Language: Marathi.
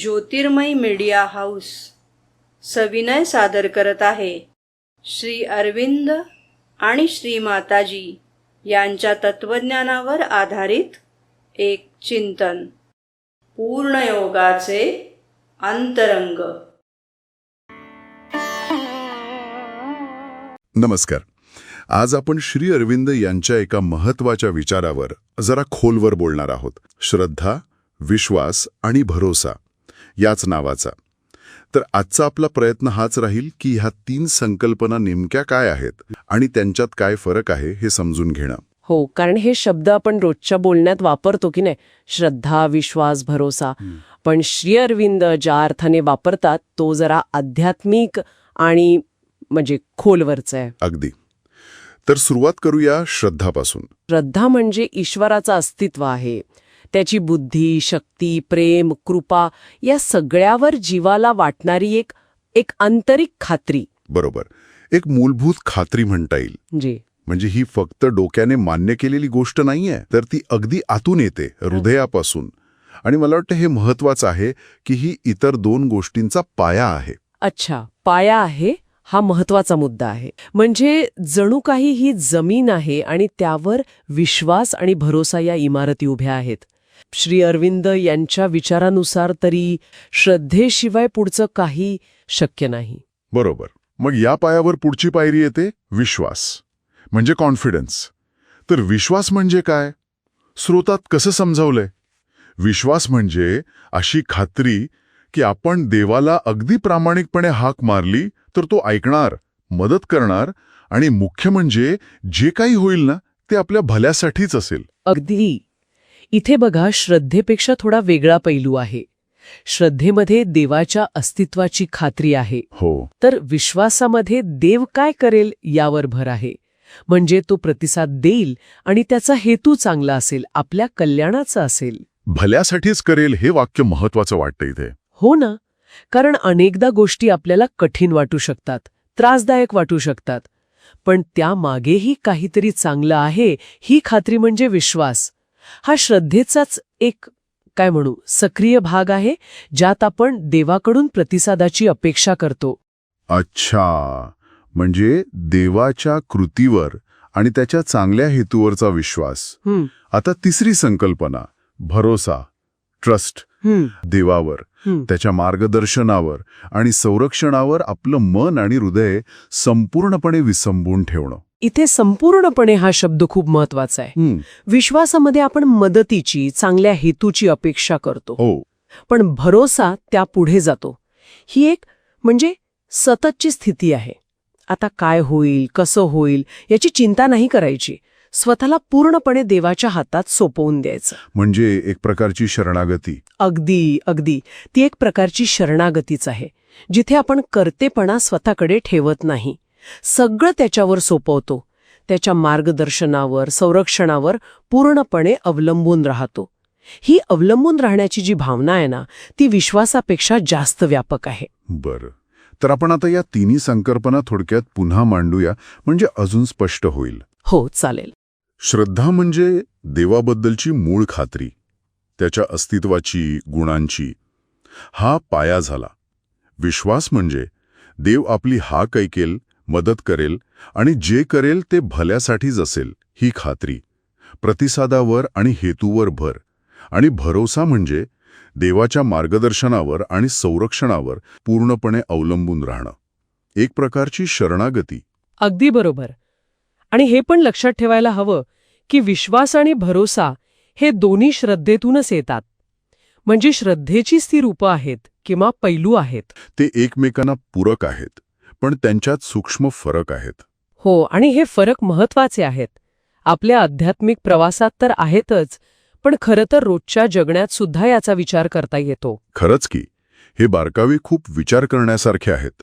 ज्योतिर्मय मीडिया हाऊस सविनय सादर करत आहे. श्री अरविंद आणि श्री माताजी यांच्या तत्वज्ञानावर आधारित एक चिंतन. पूर्णयोगाचे अंतरंग. नमस्कार. आज आपण श्री अरविंद यांच्या एका महत्त्वाच्या विचारावर जरा खोलवर बोलणार आहोत. श्रद्धा विश्वास आणि भरोसा. याच नावाचा. तर आजचा आपला प्रयत्न हाच राहील की ह्या तीन संकल्पना नेमक्या काय आहेत आणि त्यांच्यात काय फरक आहे हे समजून घेणं. हो कारण हे शब्द आपण रोजच्या बोलण्यात वापरतो की नाही? श्रद्धा विश्वास भरोसा. पण श्री अरविंद ज्या अर्थाने वापरतात तो जरा आध्यात्मिक आणि म्हणजे खोलवरचा आहे. अगदी. तर सुरुवात करूया श्रद्धापासून. श्रद्धा म्हणजे ईश्वराचं अस्तित्व आहे. त्याची बुद्धी शक्ती प्रेम कृपा या सगळ्यावर जीवाला वाटणारी एक एक आंतरिक खात्री. बरोबर. एक मूलभूत खात्री म्हणता येईल. जी. म्हणजे ही फक्त डोक्याने मान्य केलेली गोष्ट नाहीये तर ती अगदी आतून येते हृदयापासून. आणि मला वाटतं हे महत्वाचं आहे की ही इतर दोन गोष्टींचा पाया आहे. अच्छा पाया आहे हा महत्त्वाचा मुद्दा आहे. म्हणजे जणू काही ही जमीन आहे आणि त्यावर विश्वास आणि भरोसा या इमारती उभ्या आहेत. श्री अरविंद यांच्या विचारानुसार तरी श्रद्धेशिवाय पुढचं काही शक्य नाही. बरोबर. मग या पायावर पुढची पायरी येते? विश्वास. म्हणजे कॉन्फिडन्स. तर विश्वास म्हणजे काय? स्रोतात कसं समजावलंय? विश्वास म्हणजे अशी खात्री की आपण देवाला अगदी प्रामाणिकपणे हाक मारली तर तो ऐकणार मदत करणार आणि मुख्य म्हणजे जे काही होईल ना ते आपल्या भल्यासाठीच असेल. अगदी. इथे बघा श्रद्धेपेक्षा थोडा वेगळा पैलू आहे. श्रद्धेमध्ये देवाच्या अस्तित्वाची खात्री आहे. हो. तर विश्वासामध्ये देव काय करेल यावर भर आहे. म्हणजे तो प्रतिसाद देईल आणि त्याचा हेतू चांगला असेल आपल्या कल्याणाचा असेल. भल्यासाठीच करेल हे वाक्य महत्वाचं वाटतं इथे. हो ना? कारण अनेकदा गोष्टी आपल्याला कठीण वाटू शकतात त्रासदायक वाटू शकतात. पण त्यामागेही काहीतरी चांगलं आहे ही खात्री म्हणजे विश्वास. हा श्रद्धेचाच एक काय म्हणू सक्रिय भाग आहे ज्यात आपण देवाकडून प्रतिसादाची अपेक्षा करतो. अच्छा. म्हणजे देवाच्या कृतीवर आणि त्याच्या चांगल्या हेतूवरचा विश्वास. आता तिसरी संकल्पना भरोसा ट्रस्ट देवावर. त्याच्या मार्गदर्शनावर आणि संरक्षणावर आपलं मन आणि हृदय संपूर्णपणे विसंबून ठेवणं. इथे संपूर्णपणे हा शब्द खूप महत्त्वाचा आहे. विश्वासामध्ये आपण मदतीची चांगल्या हेतूची अपेक्षा करतो. हो. पण भरोसा त्या पुढे जातो. ही एक म्हणजे सततची स्थिती आहे. आता काय होईल कसं होईल याची चिंता नाही करायची. स्वतःला पूर्णपणे देवाच्या हातात सोपवून द्यायचं. म्हणजे एक प्रकारची शरणागती. अगदी अगदी. ती एक प्रकारची शरणागतीच आहे जिथे आपण कर्तेपणा स्वतःकडे ठेवत नाही. सगळं त्याच्यावर सोपवतो. त्याच्या मार्गदर्शनावर संरक्षणावर पूर्णपणे अवलंबून राहतो. ही अवलंबून राहण्याची जी भावना आहे ना ती विश्वासापेक्षा जास्त व्यापक आहे. बरं. तर आपण आता या तिन्ही संकल्पना थोडक्यात पुन्हा मांडूया म्हणजे अजून स्पष्ट होईल. हो चालेल. श्रद्धा म्हणजे देवाबद्दलची मूळ खात्री त्याच्या अस्तित्वाची गुणांची. हा पाया झाला. विश्वास म्हणजे देव आपली हाक ऐकेल मदत करेल आणि जे करेल ते भल्यासाठीच असेल ही खात्री. प्रतिसादावर आणि हेतूवर भर आणि भरोसा म्हणजे देवाच्या मार्गदर्शनावर आणि संरक्षणावर पूर्णपणे अवलंबून राहणं. एक प्रकारची शरणागती. अगदी बरोबर. आणि हे पण लक्षात ठेवायला हवं की विश्वास आणि भरोसा हे दोन्ही श्रद्धेतूनच येतात. म्हणजे श्रद्धेचीच ती रूपं आहेत किंवा पैलू आहेत. ते एकमेकांना पूरक आहेत पण त्यांच्यात सूक्ष्म फरक आहेत. हो आणि हे फरक महत्त्वाचे आहेत. आपल्या आध्यात्मिक प्रवासात तर आहेतच पण खरं तर रोजच्या जगण्यात सुद्धा याचा विचार करता येतो. खरंच की हे बारकावे खूप विचार करण्यासारखे आहेत.